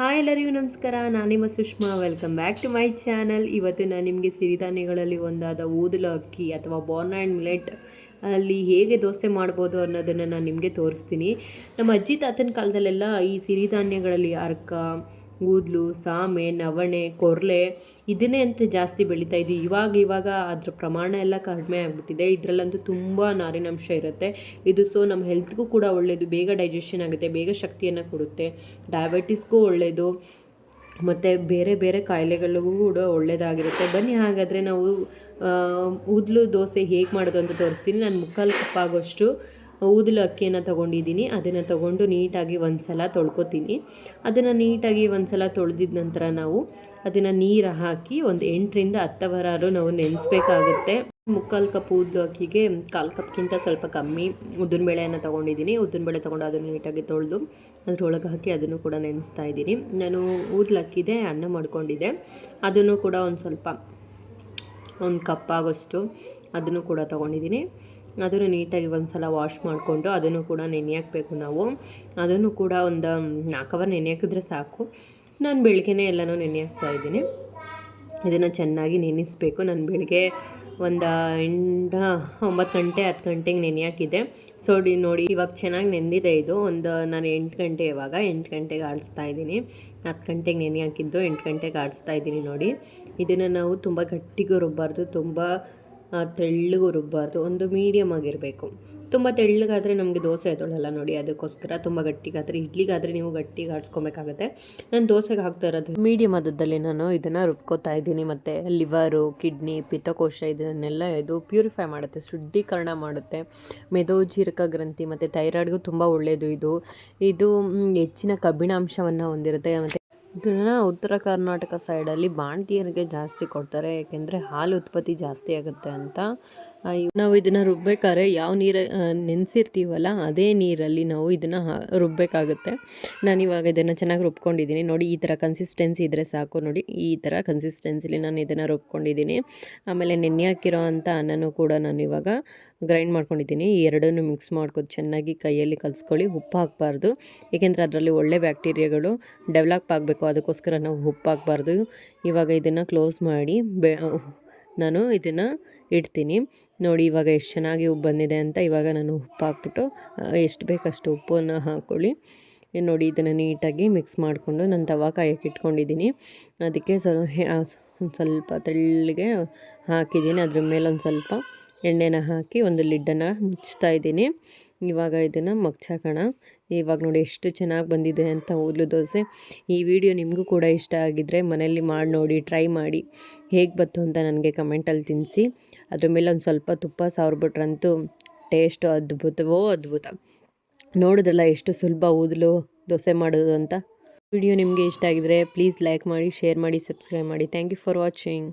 Hi ಎಲ್ಲರಿಗೂ ನಮಸ್ಕಾರ, ನಾನು ನಿಮ್ಮ Sushma welcome back to my channel ಇವತ್ತು ನಾನು ನಿಮಗೆ ಸಿರಿಧಾನ್ಯಗಳಲ್ಲಿ ಒಂದಾದ ಊದಲ ಅಕ್ಕಿ ಅಥವಾ ಬಾರ್ನ್ ಆ್ಯಂಡ್ ಮಿಲೆಟ್ ಅಲ್ಲಿ ಹೇಗೆ ದೋಸೆ ಮಾಡ್ಬೋದು ಅನ್ನೋದನ್ನು ನಾನು ನಿಮಗೆ ತೋರಿಸ್ತೀನಿ. ನಮ್ಮ ಅಜ್ಜಿ ತಾತನ ಕಾಲದಲ್ಲೆಲ್ಲ ಈ ಸಿರಿಧಾನ್ಯಗಳಲ್ಲಿ ಅರ್ಕ ಊದ್ಲು ಸಾಮೆ, ನವಣೆ, ಕೊರಲೆ ಇದನ್ನೇ ಅಂತ ಜಾಸ್ತಿ ಬೆಳೀತಾ ಇದ್ವಿ. ಇವಾಗ ಇವಾಗ ಅದರ ಪ್ರಮಾಣ ಎಲ್ಲ ಕಡಿಮೆ ಆಗಿಬಿಟ್ಟಿದೆ. ಇದರಲ್ಲಂತೂ ತುಂಬ ನಾರಿನಾಂಶ ಇರುತ್ತೆ. ಇದು ಸೊ ನಮ್ಮ ಹೆಲ್ತ್ಗೂ ಕೂಡ ಒಳ್ಳೆಯದು ಬೇಗ ಡೈಜೆಷನ್ ಆಗುತ್ತೆ, ಬೇಗ ಶಕ್ತಿಯನ್ನು ಕೊಡುತ್ತೆ. ಡಯಾಬಿಟಿಸ್ಗೂ ಒಳ್ಳೆಯದು ಮತ್ತು ಬೇರೆ ಬೇರೆ ಕಾಯಿಲೆಗಳಿಗೂ ಕೂಡ ಒಳ್ಳೆಯದಾಗಿರುತ್ತೆ ಬನ್ನಿ, ಹಾಗಾದರೆ ನಾವು ಉದ್ಲು ದೋಸೆ ಹೇಗೆ ಮಾಡೋದು ಅಂತ ತೋರಿಸ್ತೀನಿ. ನಾನು ಮುಕ್ಕಾಲು ಕಪ್ ಆಗೋಷ್ಟು ಊದಲು ಅಕ್ಕಿಯನ್ನು ತೊಗೊಂಡಿದ್ದೀನಿ, ಅದನ್ನು ತೊಗೊಂಡು ನೀಟಾಗಿ ಒಂದು ಸಲ ತೊಳ್ಕೊತೀನಿ. ಅದನ್ನು ನೀಟಾಗಿ ಒಂದು ಸಲ ತೊಳೆದಿದ ನಂತರ ನಾವು ಅದನ್ನು ನೀರು ಹಾಕಿ ಒಂದು ಎಂಟರಿಂದ ಹತ್ತವರಾರು ನಾವು ನೆನೆಸ್ಬೇಕಾಗುತ್ತೆ. ಮುಕ್ಕಾಲು ಕಪ್ ಊದಲು ಅಕ್ಕಿಗೆ ಕಾಲು ಕಪ್ಗಿಂತ ಸ್ವಲ್ಪ ಕಮ್ಮಿ ಉದ್ದಿನಬೇಳೆಯನ್ನು ತೊಗೊಂಡಿದ್ದೀನಿ. ಉದ್ದಿನಬೇಳೆ ತೊಗೊಂಡು ಅದನ್ನು ನೀಟಾಗಿ ತೊಳೆದು ಅದರೊಳಗೆ ಹಾಕಿ ಅದನ್ನು ಕೂಡ ನೆನೆಸ್ತಾ ಇದ್ದೀನಿ. ನಾನು ಊದಲು ಅಕ್ಕಿದೆ ಅನ್ನ ಮಾಡ್ಕೊಂಡಿದ್ದೆ. ಅದನ್ನು ಕೂಡ ಒಂದು ಸ್ವಲ್ಪ, ಒಂದು ಕಪ್ಪಾಗೋಷ್ಟು ಅದನ್ನು ಕೂಡ ತೊಗೊಂಡಿದ್ದೀನಿ. ಅದನ್ನು ನೀಟಾಗಿ ಒಂದು ಸಲ ವಾಶ್ ಮಾಡಿಕೊಂಡು ಅದನ್ನು ಕೂಡ ನೆನೆ ನಾವು. ಅದನ್ನು ಕೂಡ ಒಂದು ನಾಲ್ಕು ಅವರ್ ನೆನೆ ಹಾಕಿದ್ರೆ ಸಾಕು. ನಾನು ಬೆಳಗ್ಗೆನೇ ಎಲ್ಲನೂ ನೆನೆ ಹಾಕ್ತಾ ಇದ್ದೀನಿ. ಇದನ್ನು ಚೆನ್ನಾಗಿ ನೆನೆಸ್ಬೇಕು. ನಾನು ಬೆಳಗ್ಗೆ ಒಂದು ಎಂಟ ಒಂಬತ್ತು ಗಂಟೆ, ಹತ್ತು ಗಂಟೆಗೆ ನೆನೆ ಹಾಕಿದ್ದೆ ಸೊ ನೋಡಿ, ಇವಾಗ ಚೆನ್ನಾಗಿ ನೆಂದಿದೆ ಇದು. ಒಂದು, ನಾನು ಎಂಟು ಗಂಟೆ ಇವಾಗ. ಎಂಟು ಗಂಟೆಗೆ ಆಡಿಸ್ತಾ ಇದ್ದೀನಿ. ಹತ್ತು ಗಂಟೆಗೆ ನೆನೆ ಹಾಕಿದ್ದು ಎಂಟು ಗಂಟೆಗೆ ಆಡಿಸ್ತಾ ಇದ್ದೀನಿ ನೋಡಿ. ಇದನ್ನು ನಾವು ತುಂಬ ಗಟ್ಟಿಗೂ ರುಬ್ಬಾರ್ದು. ತುಂಬ ತೆಳ್ಳಗೂ ರುಬ್ಬಾರ್ದು ಒಂದು ಮೀಡಿಯಮ್ ಆಗಿರಬೇಕು. ತುಂಬ ತೆಳ್ಳಗಾದರೆ ನಮಗೆ ದೋಸೆ ಎದೊಳಲ್ಲ ನೋಡಿ, ಅದಕ್ಕೋಸ್ಕರ ತುಂಬ ಗಟ್ಟಿಗಾದರೆ, ಇಡ್ಲಿಗಾದರೆ ನೀವು ಗಟ್ಟಿಗೆ ಆಡಿಸ್ಕೊಬೇಕಾಗತ್ತೆ. ನಾನು ದೋಸೆಗೆ ಹಾಕ್ತಾ ಇರೋದು ಮೀಡಿಯಮ್ ಅದದಲ್ಲಿ ನಾನು ಇದನ್ನು ರುಬ್ಕೋತಾ ಇದ್ದೀನಿ, ಮತ್ತು ಲಿವರು, ಕಿಡ್ನಿ, ಪಿತ್ತಕೋಶ ಇದನ್ನೆಲ್ಲ ಇದು ಪ್ಯೂರಿಫೈ ಮಾಡುತ್ತೆ, ಶುದ್ಧೀಕರಣ ಮಾಡುತ್ತೆ. ಮೆದೋಜೀರಕ ಗ್ರಂಥಿ, ಮತ್ತು ಥೈರಾಯ್ಡ್ಗೂ ತುಂಬ ಒಳ್ಳೆಯದು ಇದು. ಇದು ಹೆಚ್ಚಿನ ಕಬ್ಬಿಣಾಂಶವನ್ನು ಹೊಂದಿರುತ್ತೆ, ಮತ್ತು ಇದನ್ನು ಉತ್ತರ ಕರ್ನಾಟಕ ಸೈಡಲ್ಲಿ ಬಾಣಂತಿಯರಿಗೆ ಜಾಸ್ತಿ ಕೊಡ್ತಾರೆ. ಯಾಕೆಂದರೆ ಹಾಲು ಉತ್ಪತ್ತಿ ಜಾಸ್ತಿ ಆಗುತ್ತೆ ಅಂತ. ನಾವು ಇದನ್ನು ರುಬ್ಬೇಕಾದ್ರೆ ಯಾವ ನೀರು ನೆನೆಸಿರ್ತೀವಲ್ಲ ಅದೇ ನೀರಲ್ಲಿ ನಾವು ಇದನ್ನು ರುಬ್ಬಬೇಕಾಗುತ್ತೆ ನಾನು ಇವಾಗ ಇದನ್ನು ಚೆನ್ನಾಗಿ ರುಬ್ಕೊಂಡಿದ್ದೀನಿ. ನೋಡಿ, ಈ ಥರ ಕನ್ಸಿಸ್ಟೆನ್ಸಿ ಇದ್ದರೆ ಸಾಕು. ನೋಡಿ, ಈ ಥರ ಕನ್ಸಿಸ್ಟೆನ್ಸಿಲಿ ನಾನು ಇದನ್ನು ರುಬ್ಕೊಂಡಿದ್ದೀನಿ. ಆಮೇಲೆ ನೆನೆ ಹಾಕಿರೋ ಅಂಥ ಅನ್ನನೂ ಕೂಡ ನಾನು ಇವಾಗ ಗ್ರೈಂಡ್ ಮಾಡ್ಕೊಂಡಿದ್ದೀನಿ. ಈ ಎರಡನ್ನೂ ಮಿಕ್ಸ್ ಮಾಡ್ಕೊಂಡು ಚೆನ್ನಾಗಿ ಕೈಯಲ್ಲಿ ಕಲಿಸ್ಕೊಳ್ಳಿ. ಉಪ್ಪು ಹಾಕಬಾರ್ದು. ಏಕೆಂದರೆ ಅದರಲ್ಲಿ ಒಳ್ಳೆ ಬ್ಯಾಕ್ಟೀರಿಯಾಗಳು ಡೆವಲಪ್ ಆಗಬೇಕು. ಅದಕ್ಕೋಸ್ಕರ ನಾವು ಉಪ್ಪು ಹಾಕಬಾರ್ದು. ಇವಾಗ ಇದನ್ನು ಕ್ಲೋಸ್ ಮಾಡಿ ಬೆ ನಾನು ಇದನ್ನು ಇಡ್ತೀನಿ. ನೋಡಿ, ಇವಾಗ ಎಷ್ಟು ಚೆನ್ನಾಗಿ ಉಪ್ಪು ಬಂದಿದೆ ಅಂತ ಇವಾಗ ನಾನು ಉಪ್ಪು ಹಾಕ್ಬಿಟ್ಟು ಎಷ್ಟು ಬೇಕಷ್ಟು ಉಪ್ಪನ್ನು ಹಾಕ್ಕೊಳ್ಳಿ ನೋಡಿ, ಇದನ್ನು ನೀಟಾಗಿ ಮಿಕ್ಸ್ ಮಾಡಿಕೊಂಡು ನಾನು ತವಾ ಕಾಯಕ್ಕೆ ಇಟ್ಕೊಂಡಿದ್ದೀನಿ. ಅದಕ್ಕೆ ಸ್ವಲ್ಪ ಸ್ವಲ್ಪ ತೆಳ್ಳಗೆ ಹಾಕಿದ್ದೀನಿ. ಅದ್ರ ಮೇಲೆ ಒಂದು ಸ್ವಲ್ಪ ಎಣ್ಣೆನ ಹಾಕಿ ಒಂದು ಲಿಡ್ಡನ್ನು ಮುಚ್ತಾ ಇದ್ದೀನಿ. ಇವಾಗ ಇದನ್ನು ಮಗ್ಚಾಕೋಣ. ಇವಾಗ ನೋಡಿ ಎಷ್ಟು ಚೆನ್ನಾಗಿ ಬಂದಿದೆ ಅಂತ ಊದ್ಲು ದೋಸೆ. ಈ ವಿಡಿಯೋ ನಿಮಗೂ ಕೂಡ ಇಷ್ಟ ಆಗಿದ್ದರೆ ಮನೆಯಲ್ಲಿ ಮಾಡಿ ನೋಡಿ, ಟ್ರೈ ಮಾಡಿ. ಹೇಗೆ ಬಂತು ಅಂತ ನನಗೆ ಕಮೆಂಟಲ್ಲಿ ತಿನ್ನಿಸಿ ಅದ್ರ ಮೇಲೆ ಒಂದು ಸ್ವಲ್ಪ ತುಪ್ಪ ಸಾವಿರ್ಬಿಟ್ರಂತೂ ಟೇಸ್ಟು ಅದ್ಭುತವೋ ಅದ್ಭುತ. ನೋಡಿದ್ರಲ್ಲ ಎಷ್ಟು ಸುಲಭ ಊದಲು ದೋಸೆ ಮಾಡೋದು ಅಂತ. ವಿಡಿಯೋ ನಿಮಗೆ ಇಷ್ಟ ಆಗಿದ್ದರೆ ಪ್ಲೀಸ್ ಲೈಕ್ ಮಾಡಿ, ಶೇರ್ ಮಾಡಿ, ಸಬ್ಸ್ಕ್ರೈಬ್ ಮಾಡಿ. Thank you for watching.